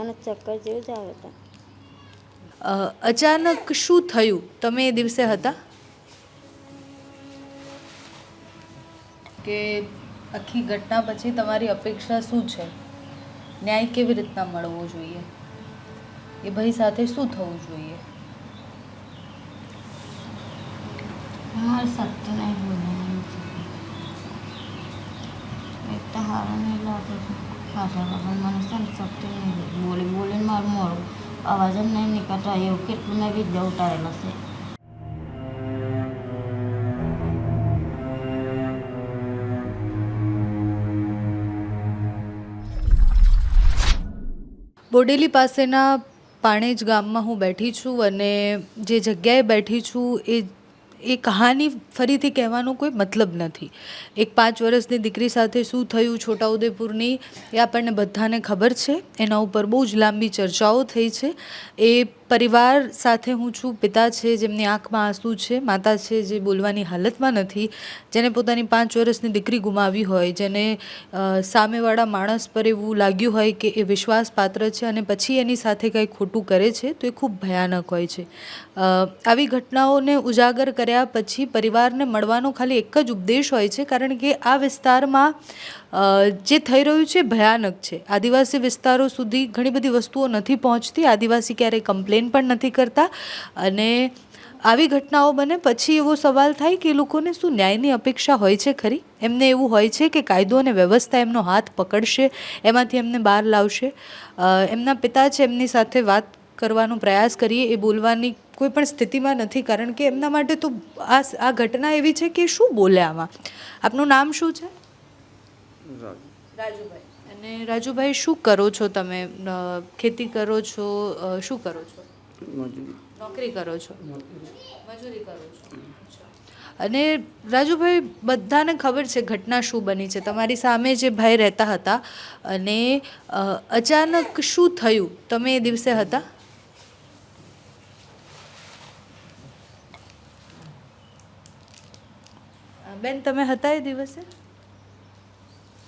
મને ચક્કર જેવું જ આવે હતા અચાનક શું થયું? તમે એ દિવસે હતા? કે આખી ઘટના પછી તમારી અપેક્ષા શું છે? ન્યાય કેવી રીતના મળવો જોઈએ? એ ભાઈ સાથે શું થવું જોઈએ? શક્તિ નહીં છે એક તો હારો નહીં લાગે. ખાધા વગર મને છે શક્તિ બોલી, બોલીને મારું મોડું અવાજ જ નહીં નીકળતા, એવું કેટલું મેં વીડિયો ઉતારેલો છે. બોડેલી પાસેના પાણેજ ગામમાં હું બેઠી છું અને જે જગ્યાએ બેઠી છું એ એ કહાની ફરીથી કહેવાનો કોઈ મતલબ નથી. એક પાંચ વર્ષની દીકરી સાથે શું થયું, છોટાઉદેપુરની એ આપણને બધાને ખબર છે. એના ઉપર બહુ જ લાંબી ચર્ચાઓ થઈ છે. એ પરિવાર સાથે હું છું, પિતા છે, જેમની આંખમાં આંસુ છે, માતા છે, જે બોલવાની હાલતમાં નથી, જેને પોતાની પાંચ વર્ષની દીકરી ગુમાવી હોય, જેને સામેવાળા માણસ પર એવું લાગ્યું હોય કે એ વિશ્વાસપાત્ર છે અને પછી એની સાથે કંઈ ખોટું કરે છે, તો એ ખૂબ ભયાનક હોય છે. આવી ઘટનાઓને ઉજાગર કર્યા પછી પરિવારને મળવાનો ખાલી એક જ ઉપદેશ હોય છે, કારણ કે આ વિસ્તારમાં જે થઈ રહ્યું છે ભયાનક છે. આદિવાસી વિસ્તારો સુધી ઘણી બધી વસ્તુઓ નથી પહોંચતી, આદિવાસી ક્યારેય કમ્પ્લેન પણ નથી કરતા અને આવી ઘટનાઓ બને પછી એવો સવાલ થાય કે એ લોકોને શું ન્યાયની અપેક્ષા હોય છે ખરી? એમને એવું હોય છે કે કાયદો અને વ્યવસ્થા એમનો હાથ પકડશે, એમાંથી એમને બહાર લાવશે. એમના પિતા છે એમની સાથે વાત કરવાનો પ્રયાસ કરીએ એ બોલવાની કોઈ પણ સ્થિતિમાં નથી કારણ કે એમના માટે તો આ આ ઘટના એવી છે કે શું બોલે આમાં? આપનું નામ શું છે? રાજુભાઈ. અને રાજુભાઈ શું કરો છો તમે? ખેતી કરો છો? શું કરો છો? નોકરી કરો છો? મજૂરી કરો છો. અને રાજુભાઈ બધાને ખબર છે ઘટના શું બની છે? તમારી સામે જે ભાઈ રહેતા હતા અને અચાનક શું થયું? તમે એ દિવસે હતા? બેન તમે હતા એ દિવસે?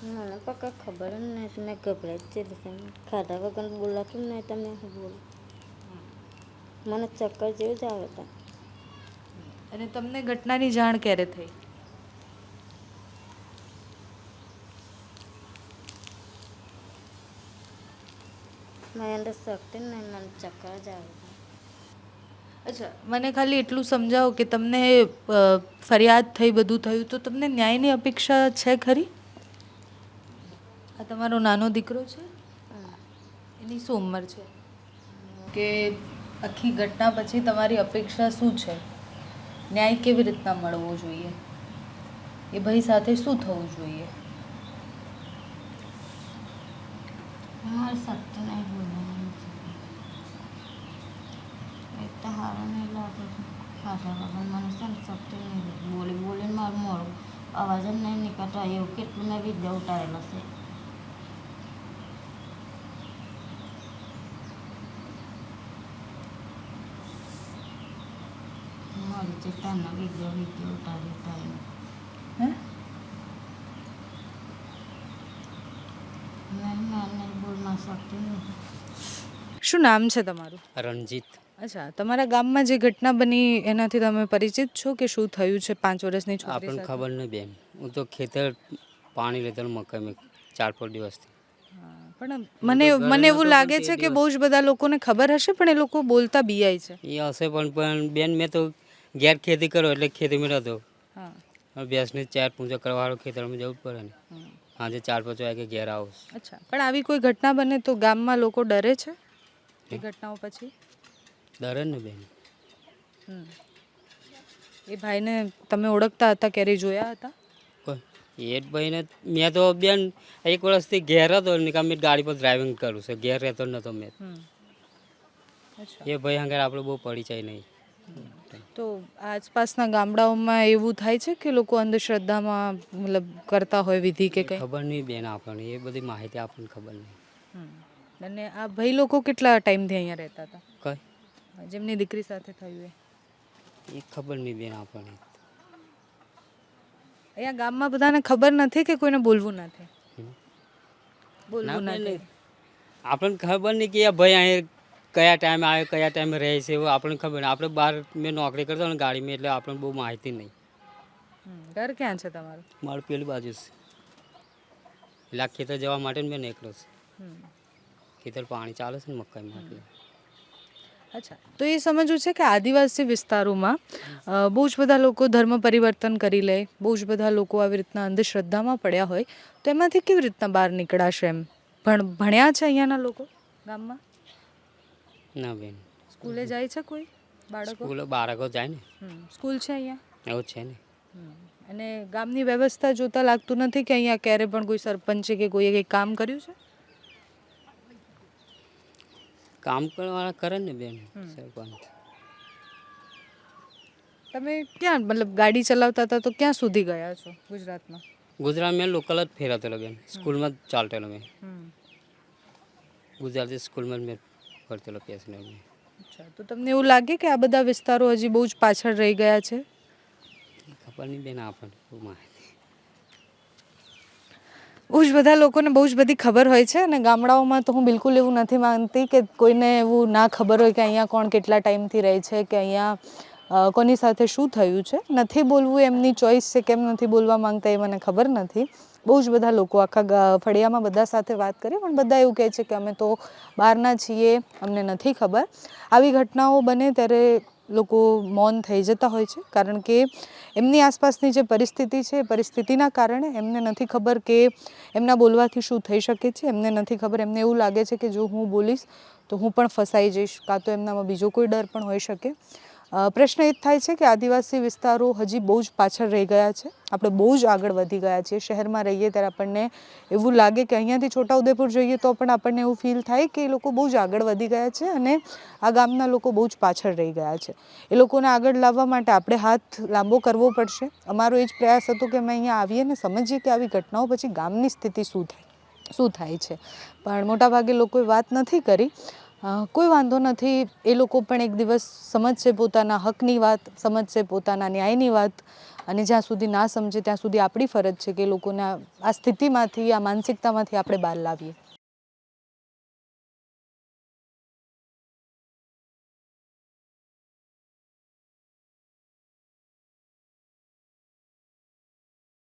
મને પક્કા ખબર નહીં મેં ગભરાઈ જ છે ખાધા વગર બોલાતું કેમ નહીં તમે બોલો? મને ચક્કર જેવું જ આવે હતા અને તમને ઘટનાની જાણ ક્યારે થઈ? મારી અંદર શક્તિ નહીં મને ચક્કર જ આવે અચ્છા, મને ખાલી એટલું સમજાવો કે તમને ફરિયાદ થઈ બધું થયું, તો તમને ન્યાયની અપેક્ષા છે ખરી? આ તમારો નાનો દીકરો છે? એની શું ઉંમર છે? કે આખી ઘટના પછી તમારી અપેક્ષા શું છે? ન્યાય કેવી રીતના મળવો જોઈએ? એ ભાઈ સાથે શું થવું જોઈએ? સત્ય નહીં બોલવાની એક તો હારો નહીં લાગે ખાધા વગર મને છે ને શક્તિ નહીં. બોલી બોલીને મારું મોડું અવાજ જ નહીં નીકળતા એવું કેટલું મેં વીડિયો ઉતારેલો છે મારી ચિત્તાના વીડિયો વીડિયો ઉતારી ઉતારીને હે શું નામ છે તમારું રણજીત અચ્છા તમારા ગામમાં જે ઘટના બની એનાથી તમે પરિચિત છો કે શું થયું છે પાંચ વર્ષની છોકરી આપણને? ખબર નહીં બેન. હું તો ખેતર પાણી લેતો મકાઈ મેં ચાર પાંચ દિવસથી. પણ મને મને એવું લાગે છે કે બહુ જ બધા લોકોને ખબર હશે પણ એ લોકો બોલતા બીઆઈ છે. એ હશે પણ પણ બેન મેં તો ઘેર ખેતી કરો એટલે ખેતીમાં રહેતો હા. ભેંસને ચાર પૂજા કરવાવાળો ખેતરમાં જવું પડે ને. સાંજે ચાર પાંચ વાગે ઘેર આવું. અચ્છા પણ આવી કોઈ ઘટના બને તો ગામમાં લોકો ડરે છે? એ ઘટનાઓ પછી? ડરે ને બેન. હમ. એ ભાઈને તમે ઓળખતા હતા ક્યારેય જોયા હતા? એ જ ભાઈને મેં તો બેન એક વર્ષથી ઘેર હતો ને કામ ગાડી પર ડ્રાઇવિંગ કરું છું. ઘેર રહેતો જ નહોતો મેં. હમ. અચ્છા. એ ભાઈ આગળ આપણે બહુ પરિચય નહીં. તો આસપાસના ગામડાઓમાં એવું થાય છે કે લોકો અંધશ્રદ્ધામાં મતલબ કરતા હોય વિધિ કે કંઈ? ખબર નહીં બેન આપણને. એ બધી માહિતી આપણને ખબર નહીં. હમ. અને આ ભાઈ લોકો કેટલા ટાઈમથી અહીંયા રહેતા હતા? કઈ? જેમની દીકરી સાથે થયું એ. એ ખબર નહીં બેન આપણને. અહીંયા ગામમાં બધાને ખબર નથી કે કોઈને બોલવું નથી? બોલવું નથી. આપણને ખબર નહીં કે આ ભાઈ અહીંયા કયા ટાઈમે આવે કયા ટાઈમે રહે છે એવું આપણને ખબર નહીં. આપણે બહાર મેં નોકરી કરતો ને ગાડીમાં એટલે આપણને બહુ માહિતી નહીં. ઘર ક્યાં છે તમારું? મારું પેલી બાજુ છે. એટલે આ ખેતર જવા માટે મેં નીકળ્યો છું. ખેતર પાણી ચાલે છે ને મકાઈ માટે. અચ્છા. તો એ સમજવું છે કે આદિવાસી વિસ્તારોમાં બહુ જ બધા લોકો ધર્મ પરિવર્તન કરી લે બહુ જ બધા લોકો આવી રીતના અંધશ્રદ્ધામાં પડ્યા હોય તો એમાંથી કેવી રીતના બહાર નીકળાશે એમ? ભણ ભણ્યા છે અહીંયાના લોકો ગામમાં? ના બેન. સ્કૂલે જાય છે કોઈ બાળકો? સ્કૂલે બાળકો જાય ને. સ્કૂલ છે અહીંયા? એવું છે ને. અને ગામની વ્યવસ્થા જોતા લાગતું નથી કે અહીંયા ક્યારે પણ કોઈ સરપંચે કે કોઈએ કંઈ કામ કર્યું છે? કામ કરવાવાળા કરે ને બેન સરપંચ. તમે ક્યાં મતલબ ગાડી ચલાવતા હતા તો ક્યાં સુધી ગયા છો ગુજરાતમાં? ગુજરાત મેં લોકલ જ ફેરાતેલો બેન. સ્કૂલમાં જ ચાલતેલો મેં ગુજરાતી સ્કૂલમાં જ મેં ફરતેલો કેસ અચ્છા તો તમને એવું લાગે કે આ બધા વિસ્તારો હજી બહુ જ પાછળ રહી ગયા છે? ખબર નહીં બેન આપણને બહુ જ બધા લોકોને બહુ જ બધી ખબર હોય છે અને ગામડાઓમાં તો હું બિલકુલ એવું નથી માનતી કે કોઈને એવું ના ખબર હોય કે અહીંયા કોણ કેટલા ટાઈમથી રહે છે, કે અહીંયા કોની સાથે શું થયું છે. નથી બોલવું એમની ચોઈસ છે કેમ નથી બોલવા માંગતા એ મને ખબર નથી. બહુ જ બધા લોકો આખા ફળિયામાં બધા સાથે વાત કરી, પણ બધા એવું કહે છે કે અમે તો બહારના છીએ, અમને નથી ખબર. આવી ઘટનાઓ બને ત્યારે લોકો મૌન થઈ જતા હોય છે, કારણ કે એમની આસપાસની જે પરિસ્થિતિ છે પરિસ્થિતિના કારણે એમને નથી ખબર કે એમના બોલવાથી શું થઈ શકે છે, એમને નથી ખબર, એમને એવું લાગે છે કે જો હું બોલીશ તો હું પણ ફસાઈ જઈશ, કાં તો એમનામાં બીજો કોઈ ડર પણ હોઈ શકે. પ્રશ્ન એ જ થાય છે કે આદિવાસી વિસ્તારો હજી બહુ જ પાછળ રહી ગયા છે. આપણે બહુ જ આગળ વધી ગયા છીએ. શહેરમાં રહીએ ત્યારે આપણને એવું લાગે કે અહીંયાથી છોટાઉદેપુર જઈએ તો પણ આપણને એવું ફીલ થાય કે એ લોકો બહુ જ આગળ વધી ગયા છે અને આ ગામના લોકો બહુ જ પાછળ રહી ગયા છે. એ લોકોને આગળ લાવવા માટે આપણે હાથ લાંબો કરવો પડશે. અમારો એ જ પ્રયાસ હતો કે અમે અહીંયા આવીએ ને સમજીએ કે આવી ઘટનાઓ પછી ગામની સ્થિતિ શું થાય શું થાય છે. પણ મોટાભાગે લોકોએ વાત નથી કરી. કોઈ વાંધો નથી. એ લોકો પણ એક દિવસ સમજશે પોતાના હકની વાત, સમજશે પોતાના ન્યાયની વાત અને જ્યાં સુધી ના સમજે ત્યાં સુધી આપણી ફરજ છે કે લોકોને આ સ્થિતિમાંથી, આ માનસિકતામાંથી આપણે બહાર લાવીએ.